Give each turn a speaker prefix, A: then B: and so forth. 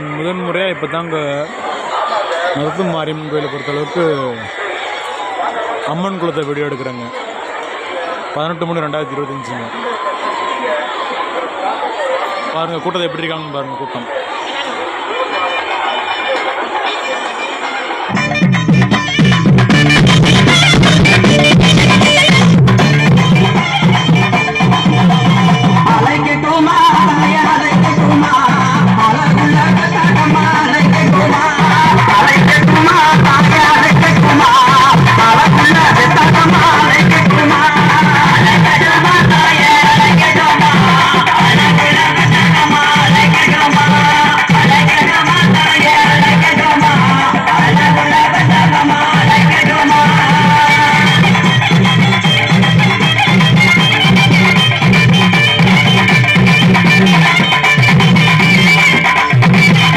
A: நான் முதன்முறையாக இப்போ தாங்க நரத்தும் மாரியம்மன் கோயிலை பொறுத்தளவுக்கு அம்மன் குளத்தை வீடியோ எடுக்கிறேங்க. பதினெட்டு மூணு ரெண்டாயிரத்தி இருபத்தஞ்சுங்க. பாருங்கள் கூட்டத்தை எப்படி இருக்காங்கன்னு பாருங்கள் கூட்டம். அலைக்கட்டுமா Thank you.